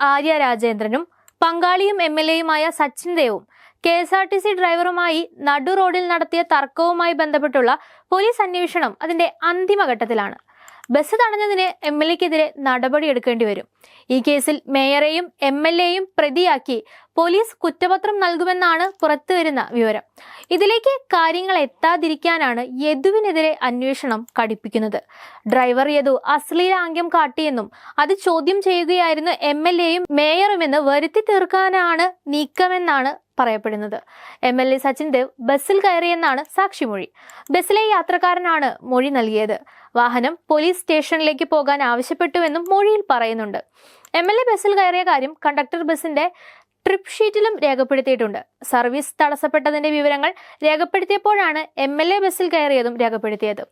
ആര്യ രാജേന്ദ്രനും പങ്കാളിയും M L എയുമായ Sachin ദേവും K S R T C ഡ്രൈവറുമായി നടു റോഡിൽ നടത്തിയ തർക്കവുമായി ബന്ധപ്പെട്ടുള്ള പോലീസ് അന്വേഷണം അതിന്റെ അന്തിമഘട്ടത്തിലാണ്. ബസ് തടഞ്ഞതിന് എം എൽ എക്കെതിരെ നടപടിയെടുക്കേണ്ടി വരും. ഈ കേസിൽ മേയറെയും എം എൽ എയും പ്രതിയാക്കി പോലീസ് കുറ്റപത്രം നൽകുമെന്നാണ് പുറത്തുവരുന്ന വിവരം. ഇതിലേക്ക് കാര്യങ്ങൾ എത്താതിരിക്കാനാണ് യദുവിനെതിരെ അന്വേഷണം കടുപ്പിക്കുന്നത്. ഡ്രൈവർ യദു അശ്ലീലാംഗ്യം കാട്ടിയെന്നും അത് ചോദ്യം ചെയ്യുകയായിരുന്നു എം എൽ എയും മേയറുമെന്ന് വരുത്തി തീർക്കാനാണ് നീക്കമെന്നാണ് പറയപ്പെടുന്നത്. M L A Sachin Dev ബസ്സിൽ കയറിയെന്നാണ് സാക്ഷിമൊഴി. ബസ്സിലെ യാത്രക്കാരനാണ് മൊഴി നൽകിയത്. വാഹനം പോലീസ് സ്റ്റേഷനിലേക്ക് പോകാൻ ആവശ്യപ്പെട്ടുവെന്നും മൊഴിയിൽ പറയുന്നുണ്ട്. എം എൽ എ ബസ്സിൽ കയറിയ കാര്യം കണ്ടക്ടർ ബസ്സിന്റെ ട്രിപ്പ് ഷീറ്റിലും രേഖപ്പെടുത്തിയിട്ടുണ്ട്. സർവീസ് തടസ്സപ്പെട്ടതിന്റെ വിവരങ്ങൾ രേഖപ്പെടുത്തിയപ്പോഴാണ് എം എൽ എ ബസ്സിൽ കയറിയതും രേഖപ്പെടുത്തിയത്.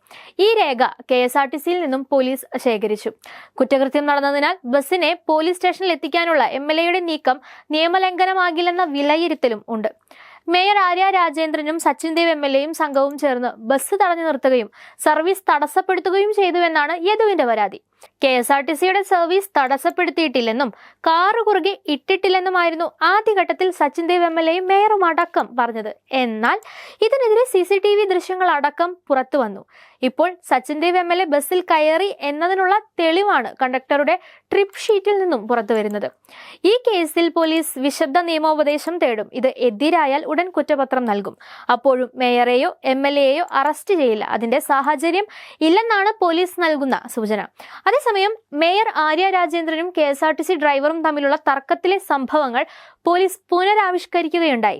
ഈ രേഖ കെ എസ് ആർ ടി സിയിൽ നിന്നും പോലീസ് ശേഖരിച്ചു. കുറ്റകൃത്യം നടന്നതിനാൽ ബസ്സിനെ പോലീസ് സ്റ്റേഷനിൽ എത്തിക്കാനുള്ള എം എൽ എയുടെ നീക്കം നിയമലംഘനമാകില്ലെന്ന വിലയിരുത്തലും ഉണ്ട്. മേയർ ആര്യ രാജേന്ദ്രനും സച്ചിൻ ദേവ് എം എൽ എയും സംഘവും ചേർന്ന് ബസ് തടഞ്ഞു നിർത്തുകയും സർവീസ് തടസ്സപ്പെടുത്തുകയും ചെയ്തുവെന്നാണ് യദുവിന്റെ പരാതി. കെ എസ് ആർ ടി സിയുടെ സർവീസ് തടസ്സപ്പെടുത്തിയിട്ടില്ലെന്നും കാറ് കുറുകെ ഇട്ടിട്ടില്ലെന്നുമായിരുന്നു ആദ്യഘട്ടത്തിൽ സച്ചിൻ ദേവ് എം എൽ എയും മേയറും അടക്കം പറഞ്ഞത്. എന്നാൽ ഇതിനെതിരെ സി സി ടി വി ദൃശ്യങ്ങൾ അടക്കം പുറത്തു വന്നു. ഇപ്പോൾ Sachin Dev M L A ബസ്സിൽ കയറി എന്നതിനുള്ള തെളിവാണ് കണ്ടക്ടറുടെ ട്രിപ്പ് ഷീറ്റിൽ നിന്നും പുറത്തു വരുന്നത്. ഈ കേസിൽ പോലീസ് വിശദ നിയമോപദേശം തേടും. ഇത് എതിരായാൽ ഉടൻ കുറ്റപത്രം നൽകും. അപ്പോഴും മേയറെയോ എം എൽ എയോ അറസ്റ്റ് ചെയ്യില്ല. അതിന്റെ സാഹചര്യം ഇല്ലെന്നാണ് പോലീസ് നൽകുന്ന സൂചന. അതേസമയം mayor Arya രാജേന്ദ്രനും K S R T C ഡ്രൈവറും തമ്മിലുള്ള തർക്കത്തിലെ സംഭവങ്ങൾ പോലീസ് പുനരാവിഷ്കരിക്കുകയുണ്ടായി.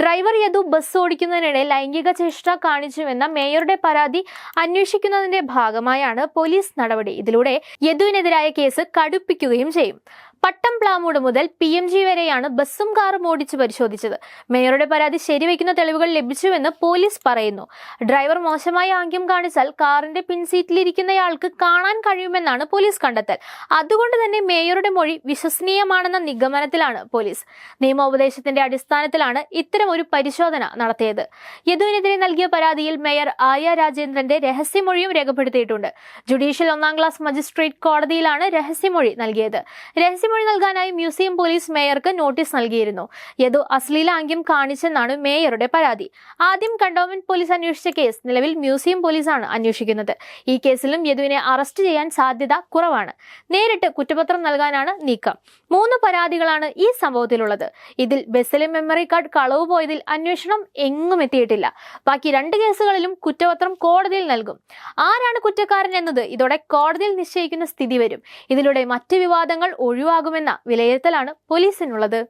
ഡ്രൈവർ യദു ബസ് ഓടിക്കുന്നതിനിടെ ലൈംഗിക ചേഷ്ട കാണിച്ചുവെന്ന മേയറുടെ പരാതി അന്വേഷിക്കുന്നതിന്റെ ഭാഗമായാണ് പോലീസ് നടപടി. ഇതിലൂടെ യദുവിനെതിരായ കേസ് കടുപ്പിക്കുകയും ചെയ്യും. പട്ടം പ്ലാമൂട് മുതൽ പി എം ജി വരെയാണ് ബസ്സും കാറും ഓടിച്ച് പരിശോധിച്ചത്. മേയറുടെ പരാതി ശരിവയ്ക്കുന്ന തെളിവുകൾ ലഭിച്ചുവെന്ന് പോലീസ് പറയുന്നു. ഡ്രൈവർ മോശമായ ആംഗ്യം കാണിച്ചാൽ കാറിന്റെ പിൻസീറ്റിലിരിക്കുന്നയാൾക്ക് കാണാൻ കഴിയുമെന്നാണ് പോലീസ് കണ്ടെത്തൽ. അതുകൊണ്ട് തന്നെ മേയറുടെ മൊഴി വിശ്വസനീയമാണെന്ന നിഗമനത്തിലാണ് പോലീസ്. നിയമോപദേശത്തിന്റെ അടിസ്ഥാനത്തിലാണ് ഇത്തരം ഒരു പരിശോധന നടത്തിയത്. യദുവിനെതിരെ നൽകിയ പരാതിയിൽ മേയർ ആയ രാജേന്ദ്രന്റെ രഹസ്യമൊഴിയും രേഖപ്പെടുത്തിയിട്ടുണ്ട്. ജുഡീഷ്യൽ ഒന്നാം ക്ലാസ് മജിസ്ട്രേറ്റ് കോടതിയിലാണ് രഹസ്യമൊഴി നൽകിയത്. രഹസ്യമൊഴി നൽകാനായി മ്യൂസിയം പോലീസ് മേയർക്ക് നോട്ടീസ് നൽകിയിരുന്നു. യദു അശ്ലീലാംഗ്യം കാണിച്ചെന്നാണ് മേയറുടെ പരാതി. ആദ്യം കണ്ടോൺമെന്റ് പോലീസ് അന്വേഷിച്ച കേസ് നിലവിൽ മ്യൂസിയം പോലീസാണ് അന്വേഷിക്കുന്നത്. ഈ കേസിലും യദുവിനെ അറസ്റ്റ് ചെയ്യാൻ സാധ്യത കുറവാണ്. നേരിട്ട് കുറ്റപത്രം നൽകാനാണ് നീക്കം. മൂന്ന് പരാതികളാണ് ഈ സംഭവത്തിലുള്ളത്. ഇതിൽ ബസ്സിലെ മെമ്മറി കാർഡ് കളവ് പോയതിൽ അന്വേഷണം എങ്ങും എത്തിയിട്ടില്ല. ബാക്കി രണ്ട് കേസുകളിലും കുറ്റപത്രം കോടതിയിൽ നൽകും. ആരാണ് കുറ്റക്കാരൻ എന്നത്? ഇതോടെ കോടതിയിൽ നിശ്ചയിക്കുന്ന സ്ഥിതി വരും. ഇതിലൂടെ മറ്റ് വിവാദങ്ങൾ ഒഴിവാകുമെന്ന വിലയിരുത്തലാണ് പോലീസിനുള്ളത്.